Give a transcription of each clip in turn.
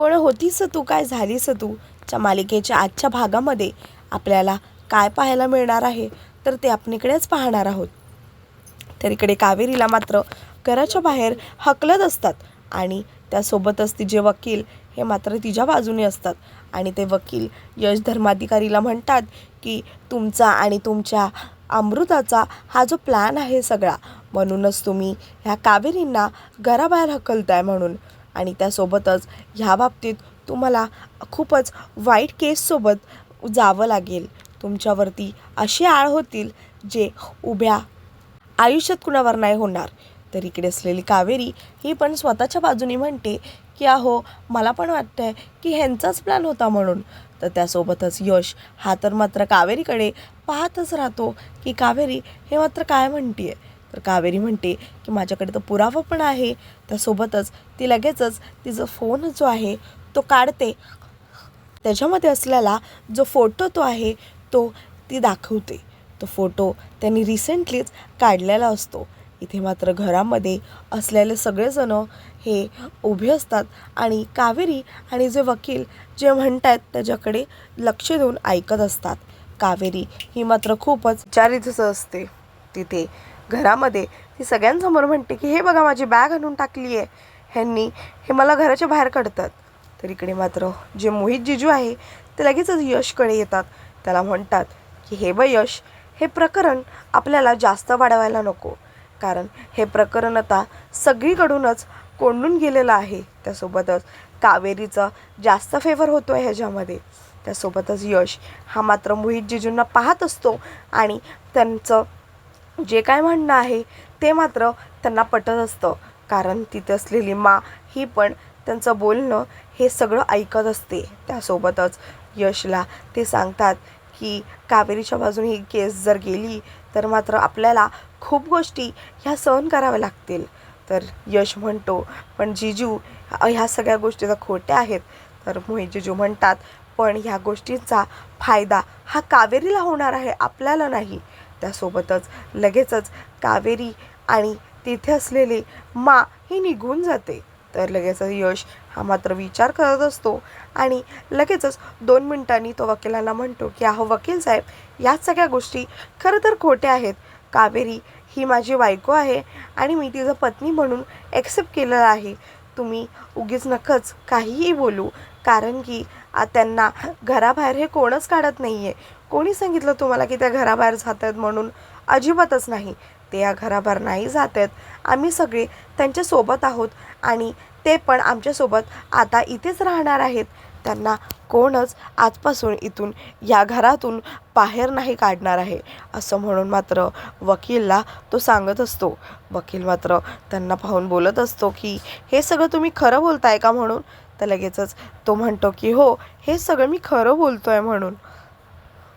कोण होतीस तू काय झालीस तू? च्या मालिकेच्या आजच्या भागामध्ये आपल्याला काय पाहायला मिळणार आहे? तर ते आपण इकडेच पाहणार आहोत. तर इकडे कावेरीला मात्र घराच्या बाहेर हकलत असतात आणि त्यासोबतच तिचे वकील हे मात्र तिच्या बाजूने असतात. आणि ते वकील यश धर्माधिकारीला म्हणतात की तुमचा आणि तुमच्या अमृताचा हा जो प्लॅन आहे सगळा म्हणूनच तुम्ही ह्या कावेरींना घराबाहेर हकलताय म्हणून. आणि त्यासोबतच ह्या बाबतीत तुम्हाला खूपच वाईट केससोबत जावं लागेल. तुमच्यावरती अशी आळ होतील जे उभ्या आयुष्यात कुणावर नाही होणार. तर इकडे असलेली कावेरी ही पण स्वतःच्या बाजूने म्हणते की अहो मला पण वाटतं आहे की ह्यांचाच प्लॅन होता म्हणून. तर त्यासोबतच यश हा तर मात्र कावेरीकडे पाहतच राहतो की कावेरी हे मात्र काय म्हणते आहे तर कावेरी म्हणते की माझ्याकडे तर पुरावा पण आहे. त्यासोबतच ती लगेचच तिचा फोन जो आहे तो काढते. त्याच्यामध्ये असलेला जो फोटो तो आहे तो ती दाखवते. तो फोटो त्यांनी रिसेंटलीच काढलेला असतो. इथे मात्र घरामध्ये असलेले सगळेजण हे उभे असतात आणि कावेरी आणि जे वकील जे म्हणतात त्याच्याकडे लक्ष देऊन ऐकत असतात. कावेरी ही मात्र खूपच विचारितच असते. तिथे घरामध्ये ती सगळ्यांसमोर म्हणते की हे बघा माझी बॅग आणून टाकली आहे. ह्यांनी हे मला घराच्या बाहेर काढतात. तर इकडे मात्र जे मोहित जिजू आहे ते लगेचच यशकडे येतात. त्याला म्हणतात की हे ब यश हे प्रकरण आपल्याला जास्त वाढवायला नको. कारण हे प्रकरण आता सगळीकडूनच कोंडून गेलेलं आहे. त्यासोबतच कावेरीचा जास्त फेवर होतो आहे ह्याच्यामध्ये. त्यासोबतच यश हा मात्र मोहित जिजूंना पाहत असतो आणि त्यांचं जे काय म्हणणं आहे ते मात्र त्यांना पटत असतं. कारण तिथे असलेली मा ही पण त्यांचं बोलणं हे सगळं ऐकत असते. त्यासोबतच यशला ते सांगतात की कावेरीच्या बाजूने ही केस जर गेली तर मात्र आपल्याला खूप गोष्टी ह्या सहन कराव्या लागतील. तर यश म्हणतो पण जिजू ह्या सगळ्या गोष्टी तर खोट्या आहेत तर मोहित जिजू म्हणतात पण ह्या गोष्टींचा फायदा हा कावेरीला होणार आहे आपल्याला नाही. त्यासोबतच लगेचच कावेरी आणि तिथे असलेली मा ही निघून जाते. तर लगेचच यश हा मात्र विचार करत असतो आणि लगेचच दोन मिनिटांनी तो वकिलांना म्हणतो की अहो वकील साहेब या सगळ्या गोष्टी खरं तर खोट्या आहेत. कावेरी ही माझी बायको आहे आणि मी तिचं पत्नी म्हणून ॲक्सेप्ट केलेलं आहे. तुम्ही उगीच नखच काहीही बोलू. कारण की त्यांना घराबाहेर हे कोणच काढत नाही आहे कोणी सांगितलं तुम्हाला की त्या घराबाहेर जात आहेत म्हणून? अजिबातच नाही. ते या घराबाहेर नाही जात आहेत आम्ही सगळे त्यांच्यासोबत आहोत आणि ते पण आमच्यासोबत आता इथेच राहणार आहेत. त्यांना कोणच आजपासून इथून या घरातून बाहेर नाही काढणार आहे. असं म्हणून मात्र वकीलला तो सांगत असतो. वकील मात्र त्यांना पाहून बोलत असतो की हे सगळं तुम्ही खरं बोलताय का? म्हणून तर लगेचच तो म्हणतो की हो हे सगळं मी खरं बोलतो आहे म्हणून.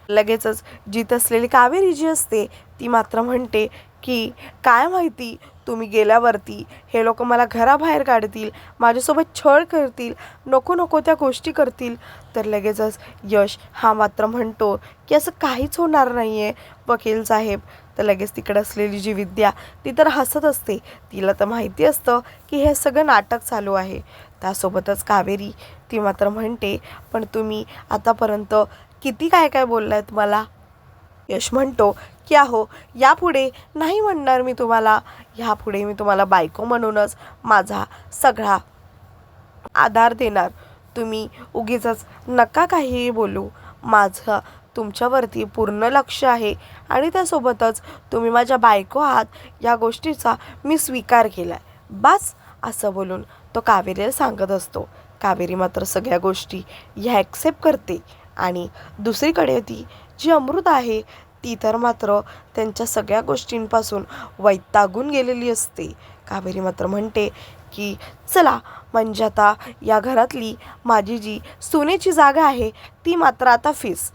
लगेचच जीत असलेली कावेरी जी असते ती मात्र म्हणते की काय माहिती तुम्ही गेल्यावरती हे लोक मला घराबाहेर काढतील माझ्यासोबत छळ करतील नको नको त्या गोष्टी करतील. तर लगेचच यश हा मात्र म्हणतो की असं काहीच होणार नाही आहे वकील साहेब. तर लगेच तिकडे असलेली जी विद्या ती तर हसत असते. तिला तर माहिती असतं की हे सगळं नाटक चालू आहे. त्यासोबतच कावेरी ती मात्र म्हणते पण तुम्ही आतापर्यंत किती काय काय बोललायत मला? यश म्हणतो की अहो यापुढे नाही म्हणणार मी तुम्हाला. ह्यापुढे मी तुम्हाला बायको म्हणूनच माझा सगळा आधार देणार. तुम्ही उगीच नका काहीही बोलू. माझं तुमच्यावरती पूर्ण लक्ष आहे आणि त्यासोबतच तुम्ही माझ्या बायको आहात या गोष्टीचा मी स्वीकार केला आहे बस असं बोलून तो कावेरीला सांगत असतो. कावेरी मात्र सगळ्या गोष्टी ह्या ॲक्सेप्ट करते आणि दुसरीकडे ती जी अमृत आहे ती तर मात्र त्यांच्या सगळ्या गोष्टींपासून वैतागून गेलेली असते. कावेरी मात्र म्हणते की चला म्हणजे आता या घरातली माझी जी सुनेची जागा आहे ती मात्र आता फिस.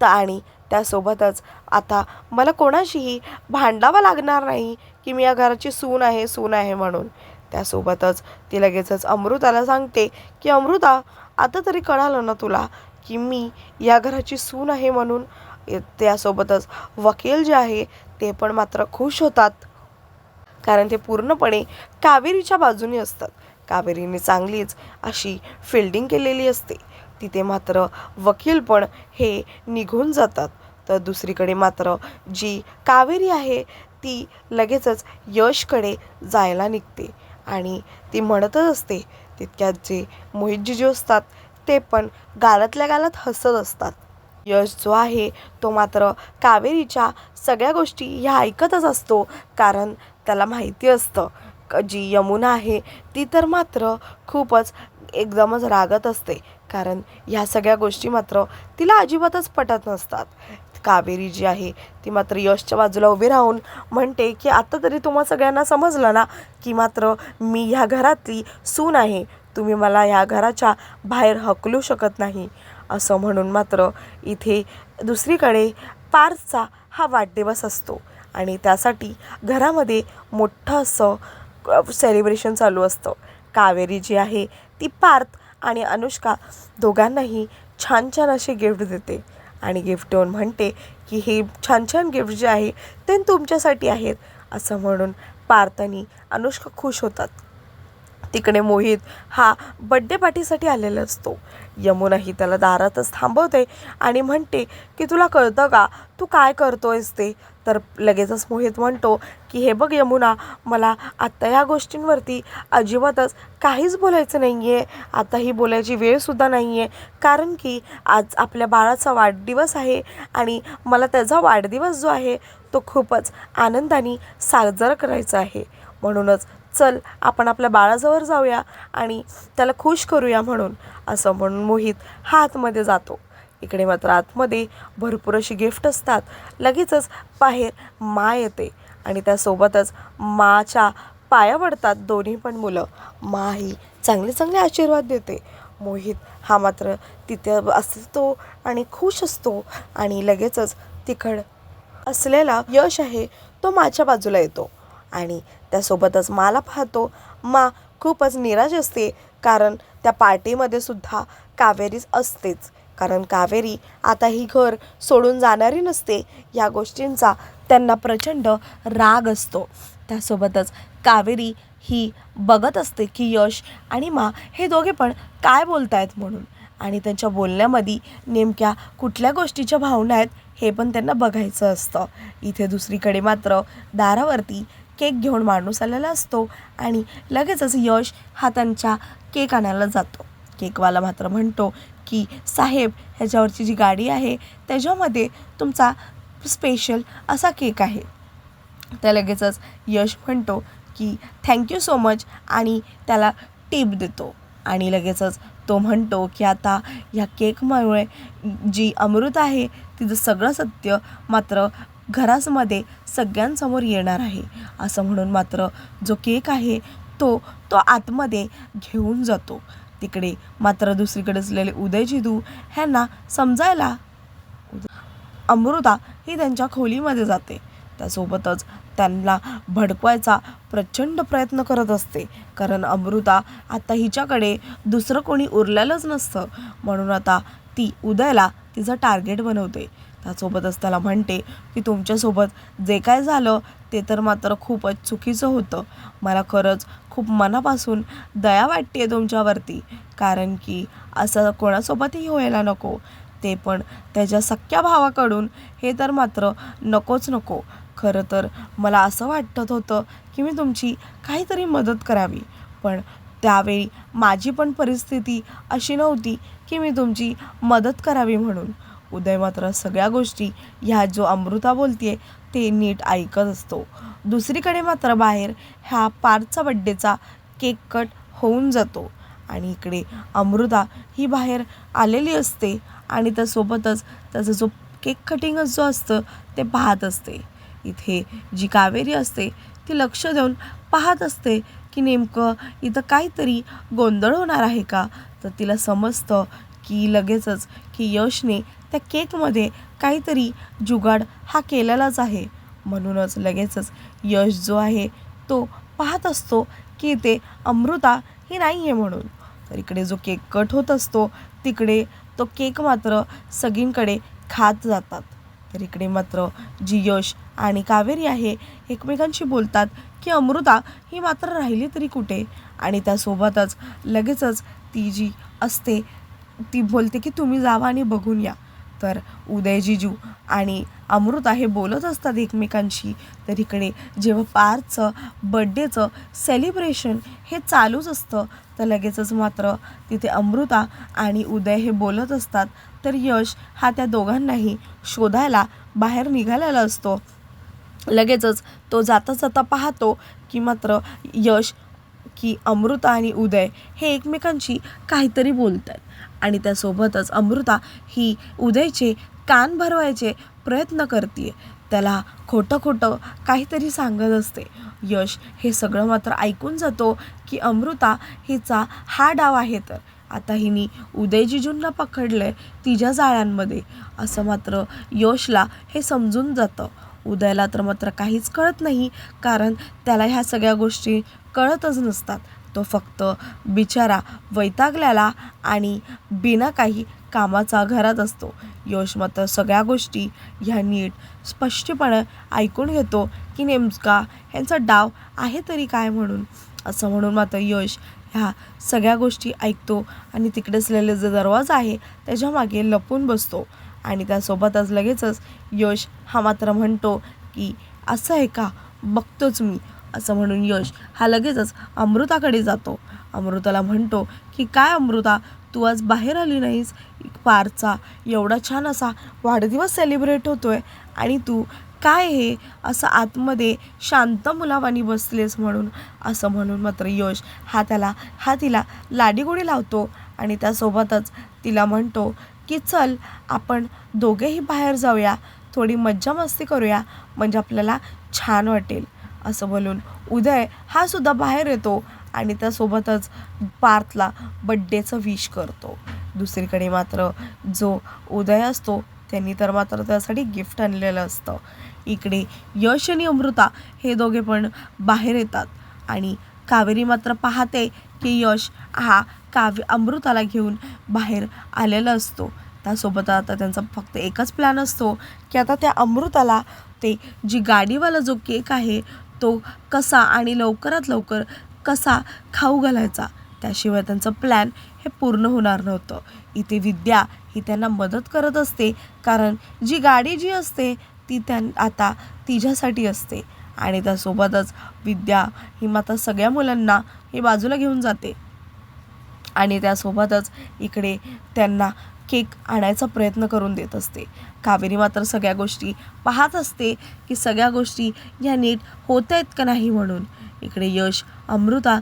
तर आणि त्यासोबतच आता मला कोणाशीही भांडावं लागणार नाही की मी या घराची सून आहे सून आहे म्हणून. त्यासोबतच ती लगेचच अमृताला सांगते की अमृता आता तरी कळालं ना तुला की मी या घराची सून आहे म्हणून? त्यासोबतच वकील जे आहे ते पण मात्र खुश होतात. कारण ते पूर्णपणे कावेरीच्या बाजूने असतात. कावेरीने चांगलीच अशी फिल्डिंग केलेली असते. तिथे मात्र वकील पण हे निघून जातात. तर दुसरीकडे मात्र जी कावेरी आहे ती लगेचच यशकडे जायला निघते. आणि ती म्हणतच असते तितक्यात जे मोहितजी जे असतात ते पण गालातल्या गालात हसत असतात. यश जो आहे तो मात्र कावेरीच्या सगळ्या गोष्टी ह्या ऐकतच असतो कारण त्याला माहिती असतं. क- जी यमुना आहे ती तर मात्र खूपच एकदमच रागत असते. कारण ह्या सगळ्या गोष्टी मात्र तिला अजिबातच पटत नसतात. कावेरी जी आहे ती मात्र यशच्या बाजूला उभी राहून म्हणते की आत्ता तरी तुम्हा सगळ्यांना समजलं ना की मात्र मी ह्या घरातली सून आहे. तुम्ही मला ह्या घराच्या बाहेर हकलू शकत नाही. असं म्हणून मात्र इथे दुसरीकडे पार्सचा हा वाढदिवस असतो. आणि त्यासाठी घरामध्ये मोठं असं सेलिब्रेशन चालू असतं. कावेरी जी आहे ती पार्थ आणि अनुष्का दोघांनाही छान छान असे गिफ्ट देते. आणि गिफ्ट देऊन म्हणते की हे छान छान गिफ्ट जे आहे ते तुमच्यासाठी आहेत. असं म्हणून पार्थ आणि अनुष्का खुश होतात. तिकडे मोहित हा बड्डे पार्टीसाठी आलेला असतो. यमुनाही त्याला दारातच थांबवते आणि म्हणते की तुला कळतं का? तू काय करतोयस ते? तर लगेचच मोहित म्हणतो की हे बघ यमुना मला आत्ता ह्या गोष्टींवरती अजिबातच काहीच बोलायचं नाही आहे आता ही बोलायची वेळसुद्धा नाही आहे कारण की आज आपल्या बाळाचा वाढदिवस आहे आणि मला त्याचा वाढदिवस जो आहे तो खूपच आनंदाने साजरा करायचा आहे. म्हणूनच चल आपण आपल्या बाळाजवळ जाऊया आणि त्याला खुश करूया म्हणून असं म्हणून मोहित हा आतमध्ये जातो. इकडे मात्र आतमध्ये भरपूर अशी गिफ्ट असतात. लगेचच बाहेर मा येते आणि त्यासोबतच माच्या पाया पडतात दोन्ही पण मुलं. मा ही चांगले चांगले आशीर्वाद देते. मोहित हा मात्र तिथे असतो आणि खुश असतो आणि लगेचच तिकड असलेला यश आहे तो माझ्या बाजूला येतो आणि त्यासोबतच माला पाहतो. मा खूपच निराश असते. कारण त्या पार्टीमध्ये सुद्धा कावेरीच असतेच. कारण कावेरी आता ही घर सोडून जाणारी नसते. या गोष्टींचा त्यांना प्रचंड राग असतो. त्यासोबतच कावेरी ही बघत असते की यश आणि मा हे दोघे पण काय बोलत आहेत म्हणून. आणि त्यांच्या बोलण्यामध्ये नेमक्या कुठल्या गोष्टीच्या भावना आहेत हे पण त्यांना बघायचं असतं. इथे दुसरीकडे मात्र दारावरती केक घेऊन माणूस आलेला असतो आणि लगेचच यश हा त्यांच्या केक आणायला जातो. केकवाला मात्र म्हणतो की साहेब ह्याच्यावरची जी गाडी आहे त्याच्यामध्ये तुमचा स्पेशल असा केक आहे. त्या लगेचच यश म्हणतो की थँक्यू सो मच आणि त्याला टीप देतो. आणि लगेचच तो म्हणतो की आता ह्या केकमुळे जी अमृत आहे तिचं सगळं सत्य मात्र घरासमध्ये सगळ्यांसमोर येणार आहे. असं म्हणून मात्र जो केक आहे तो तो आतमध्ये घेऊन जातो. तिकडे मात्र दुसरीकडे असलेले उदयजिदू ह्यांना समजायला अमृता ही त्यांच्या खोलीमध्ये जाते. त्यासोबतच त्यांना भडकवायचा प्रचंड प्रयत्न करत असते. कारण अमृता आता हिच्याकडे दुसरं कोणी उरलेलंच नसतं. म्हणून आता ती उदयला तिचं टार्गेट बनवते. त्यासोबतच त्याला म्हणते की तुमच्यासोबत जे काय झालं ते तर मात्र खूपच चुकीचं होतं. मला खरंच खूप मनापासून दया वाटते तुमच्यावरती. कारण की असं कोणासोबतही व्हायला नको. ते पण त्याच्या सख्या भावाकडून. हे तर मात्र नकोच नको. खरं तर मला असं वाटत होतं की मी तुमची काहीतरी मदत करावी. पण त्यावेळी माझी पण परिस्थिती अशी नव्हती की मी तुमची मदत करावी म्हणून. उदय मात्र सगळ्या गोष्टी ह्या जो अमृता बोलते ते नीट ऐकत असतो. दुसरीकडे मात्र बाहेर ह्या पारचा बड्डेचा केक कट होऊन जातो. आणि इकडे अमृता ही बाहेर आलेली असते आणि त्यासोबतच त्याचा जो केक कटिंगच जो असतं ते पाहत असते. इथे जी कावेरी असते ती लक्ष देऊन पाहत असते की नेमकं इथं काहीतरी गोंधळ होणार आहे का? तर तिला समजतं की लगेचच की यशने त्या केकमध्ये काहीतरी जुगाड हा केलेलाच आहे. म्हणूनच लगेचच यश जो आहे तो पाहत असतो की ते अमृता ही नाही आहे म्हणून. तर इकडे जो केक कट होत असतो तिकडे तो केक मात्र सगळींकडे खात जातात. तर इकडे मात्र जी यश आणि कावेरी आहे एकमेकांशी बोलतात की अमृता ही मात्र राहिली तरी कुठे? आणि त्यासोबतच लगेचच ती जी असते ती बोलते की तुम्ही जावा आणि बघून या. तर उदय जिजू आणि अमृता हे बोलत असतात एकमेकांशी. तर इकडे जेव्हा पार्थचं बड्डेचं सेलिब्रेशन हे चालूच असतं तर लगेचच मात्र तिथे अमृता आणि उदय हे बोलत असतात. तर यश हा त्या दोघांनाही शोधायला बाहेर निघालेला असतो. लगेचच तो जाता जाता पाहतो की मात्र यश की अमृता आणि उदय हे एकमेकांशी काहीतरी बोलत आहेत आणि त्यासोबतच अमृता ही उदयचे कान भरवायचे प्रयत्न करते त्याला खोटं खोटं काहीतरी सांगत असते. यश हे सगळं मात्र ऐकून जातो की अमृता हिचा हा डाव आहे तर. आता हिनी उदयजीजूंना पकडलं आहे तिच्या जाळ्यांमध्ये. असं मात्र यशला हे समजून जातं. उदयला तर मात्र काहीच कळत नाही कारण त्याला ह्या सगळ्या गोष्टी कळतच नसतात. तो फक्त बिचारा वैतागल्याला आणि बिना काही कामाचा घरात असतो. यश मात्र सगळ्या गोष्टी ह्या नीट स्पष्टपणे ऐकून घेतो की नेमका ह्यांचा डाव आहे तरी काय म्हणून? असं म्हणून मात्र यश ह्या सगळ्या गोष्टी ऐकतो आणि तिकडे असलेले जे दरवाजा आहे त्याच्यामागे लपून बसतो. आणि त्यासोबतच लगेचच यश हा मात्र म्हणतो की असं आहे का? बघतोच मी. असं म्हणून यश हा लगेचच अमृताकडे जातो. अमृताला म्हणतो की काय अमृता तू आज बाहेर आली नाहीस? पारचा एवढा छान असा वाढदिवस सेलिब्रेट होतोय. आणि तू काय हे? असं आतमध्ये शांत मुलावानी बसलेस म्हणून. असं म्हणून मात्र यश हा त्याला हा तिला लाडीगोडी लावतो. आणि त्यासोबतच तिला म्हणतो की चल आपण दोघेही बाहेर जाऊया. थोडी मज्जा मस्ती करूया. म्हणजे आपल्याला छान वाटेल. असं बोलून उदय हा सुद्धा बाहेर येतो आणि त्यासोबतच पार्थला बड्डेचं विश करतो. दुसरीकडे मात्र जो उदय असतो त्यांनी तर मात्र त्यासाठी गिफ्ट आणलेलं असतं. इकडे यश आणि अमृता हे दोघे पण बाहेर येतात आणि कावेरी मात्र पाहते की यश हा काव्य अमृताला घेऊन बाहेर आलेला असतो. त्यासोबत आता त्यांचा फक्त एकच प्लॅन असतो की आता त्या अमृताला ते जी गाडीवाला जो केक आहे तो कसा आणि लवकरात लवकर कसा खाऊ घालायचा? त्याशिवाय त्यांचं प्लॅन हे पूर्ण होणार नव्हतं. इथे विद्या ही त्यांना मदत करत असते कारण जी गाडी जी असते ती त्यां आता तिच्यासाठी असते. आणि त्यासोबतच विद्या ही माता सगळ्या मुलांना ही बाजूला घेऊन जाते. आणि त्यासोबतच इकडे त्यांना केक आणायचा प्रयत्न करून देत असते. कावेरी मात्र सगळ्या गोष्टी पाहत असते की सगळ्या गोष्टी या नीट होत आहेत का नाही म्हणून. इकडे यश अमृता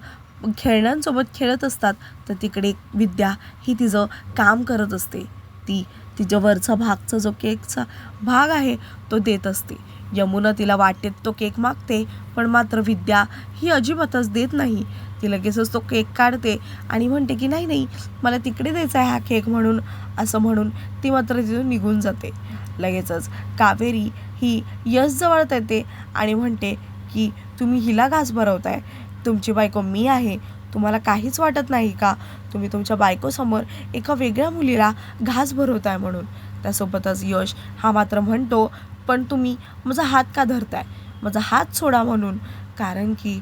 खेळण्यांसोबत खेळत असतात तर तिकडे विद्या ही तिचं काम करत असते. ती तिच्या वरचा भागचा जो केकचा भाग आहे तो देत असते. यमुना तिला वाटेत तो केक मागते पण मात्र विद्या ही अजिबातच देत नाही. ती लगेचच तो केक काढते आणि म्हणते की नाही नाही मला तिकडे द्यायचा आहे हा केक म्हणून असं म्हणून ती मात्र तिथून निघून जाते. लगेचच कावेरी ही यश जवळत येते आणि म्हणते की तुम्ही हिला घास भरवताय. तुमची बायको मी आहे. तुम्हाला काहीच वाटत नाही का? तुम्ही तुमच्या बायकोसमोर एका वेगळ्या मुलीला घास भरवताय म्हणून. त्यासोबतच यश हा मात्र म्हणतो पण तुम्ही माझा हात का धरताय? माझा हात सोडा म्हणून. कारण की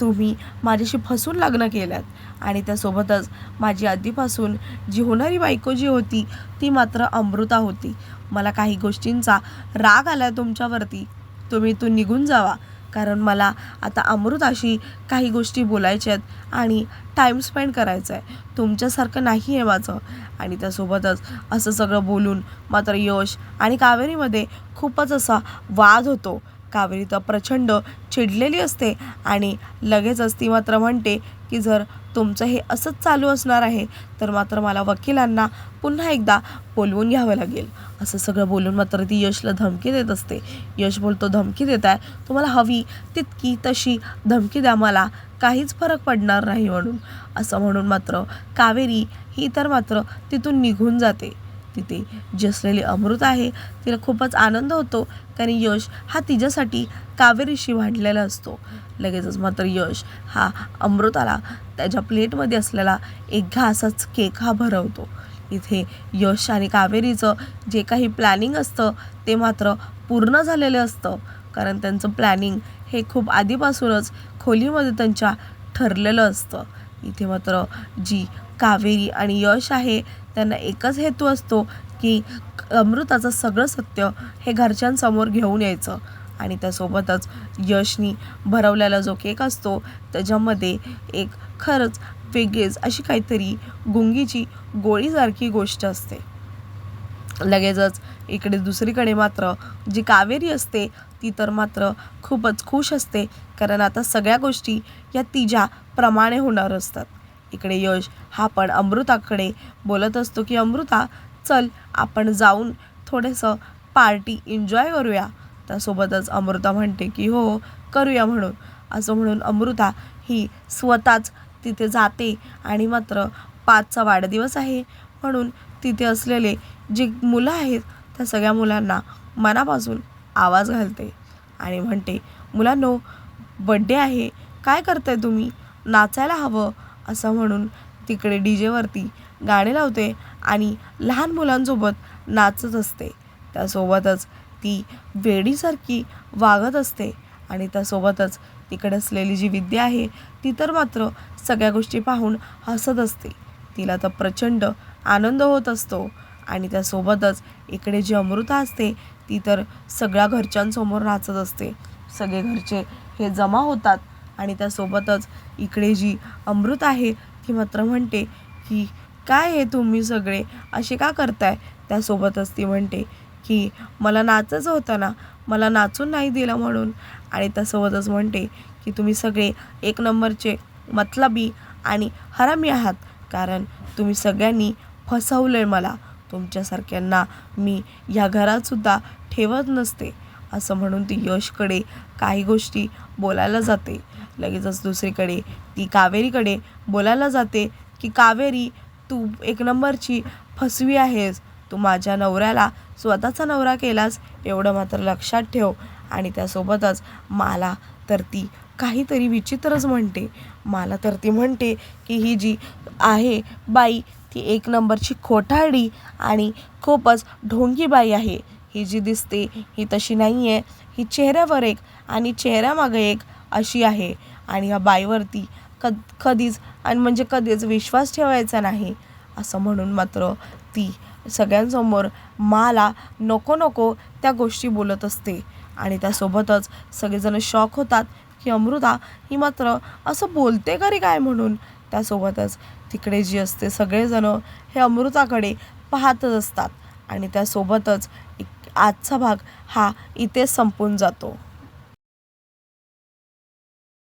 तुम्ही माझ्याशी फसून लग्न केल्यात आणि त्यासोबतच माझी आधीपासून जी होणारी बायको जी होती ती मात्र अमृता होती. मला काही गोष्टींचा राग आला तुमच्यावरती. तुम्ही तो निघून जावा. कारण मला आता अमृताशी काही गोष्टी बोलायच्या आहेत आणि टाईम स्पेंड करायचा आहे. तुमच्यासारखं नाही आहे माझं. आणि त्यासोबतच असं सगळं बोलून मात्र यश आणि कावेरीमध्ये खूपच असा वाद होतो. कावेरी तर प्रचंड चिडलेली असते आणि लगेचच ती मात्र म्हणते की जर तुमचं हे असंच चालू असणार आहे तर मात्र मला वकिलांना पुन्हा एकदा बोलवून घ्यावं लागेल. असं सगळं बोलून मात्र ती यशला धमकी देत असते. यश बोलतो धमकी देत आहे? तुम्हाला हवी तितकी तशी धमकी द्या मला. काहीच फरक पडणार नाही म्हणून. असं म्हणून मात्र कावेरी ही तर मात्र तिथून निघून जाते. तिथे. जी असलेली अमृत आहे तिला खूपच आनंद होतो. कारण यश हा तिच्यासाठी कावेरीशी वाढलेला असतो. लगेचच मात्र यश हा अमृताला त्याच्या प्लेटमध्ये असलेला एक घासाच केक हा भरवतो. इथे यश आणि कावेरीचं जे काही प्लॅनिंग असतं ते मात्र पूर्ण झालेलं असतं. कारण त्यांचं प्लॅनिंग हे खूप आधीपासूनच खोलीमध्ये त्यांच्या ठरलेलं असतं. इथे मात्र जी कावेरी आणि यश आहे त्यांना एकच हेतू असतो की अमृताचं सगळं सत्य हे घरच्यांसमोर घेऊन यायचं. आणि त्यासोबतच यशनी भरवलेला जो केक असतो त्याच्यामध्ये एक खरंच वेगळीच अशी काहीतरी गुंगीची गोळीसारखी गोष्ट असते. लगेचच इकडे दुसरीकडे मात्र जी कावेरी असते ती तर मात्र खूपच खुश असते कारण आता सगळ्या गोष्टी या तिच्या प्रमाणे होणार असतात. इकडे यश हा पण अमृताकडे बोलत असतो की अमृता चल आपण जाऊन थोडंसं पार्टी एन्जॉय करूया. त्यासोबतच अमृता म्हणते की हो करूया म्हणून. असं म्हणून अमृता ही स्वतःच तिथे जाते आणि मात्र पाचचा वाढदिवस आहे. म्हणून तिथे असलेले जे मुलं आहेत त्या सगळ्या मुलांना मनापासून आवाज घालते आणि म्हणते मुलांनो बड्डे आहे. काय करताय तुम्ही? नाचायला हवं. असं म्हणून तिकडे डी जेवरती गाणे लावते आणि लहान मुलांसोबत नाचत असते. त्यासोबतच ती वेडीसारखी वागत असते आणि त्यासोबतच तिकडे असलेली जी विद्या आहे ती तर मात्र सगळ्या गोष्टी पाहून हसत असते. तिला तर प्रचंड आनंद होत असतो आणि त्यासोबतच इकडे जी अमृता असते ती तर सगळ्या घरच्यांसमोर नाचत असते. सगळे घरचे हे जमा होतात आणि त्यासोबतच इकडे जी अमृत आहे ती मात्र म्हणते की काय हे तुम्ही सगळे? असे का करताय? त्यासोबतच ती म्हणते की मला नाचायचं होतं ना. मला नाचून नाही दिलं म्हणून. आणि त्यासोबतच म्हणते की तुम्ही सगळे एक नंबरचे मतलबी आणि हरामी आहात. कारण तुम्ही सगळ्यांनी फसवलं आहे मला. तुमच्यासारख्यांना मी ह्या घरातसुद्धा ठेवत नसते. असं म्हणून ती यशकडे काही गोष्टी बोलायला जाते. लगेचच दुसरीकडे ती कावेरीकडे बोलायला जाते की कावेरी तू एक नंबरची फसवी आहेस. तू माझ्या नवऱ्याला स्वतःचा नवरा केलास एवढं मात्र लक्षात ठेव. आणि त्यासोबतच मला तर ती काहीतरी विचित्रच म्हणते. मला तर ती म्हणते की ही जी आहे बाई ती एक नंबरची खोटाडी आणि खूपच ढोंगी बाई आहे. ही जी दिसते ही तशी नाही आहे ही चेहऱ्यावर एक आणि चेहऱ्यामागे एक अशी आहे. आणि या बाईवरती कद कधीच आणि म्हणजे कधीच विश्वास ठेवायचा नाही. असं म्हणून मात्र ती सगळ्यांसमोर मला नको नको त्या गोष्टी बोलत असते. आणि त्यासोबतच सगळेजण शॉक होतात की अमृता ही मात्र असं बोलते करी काय म्हणून? त्यासोबतच तिकडे जी असते सगळेजणं हे अमृताकडे पाहतच असतात. आणि त्यासोबतच एक आजचा भाग हा इथेच संपून जातो.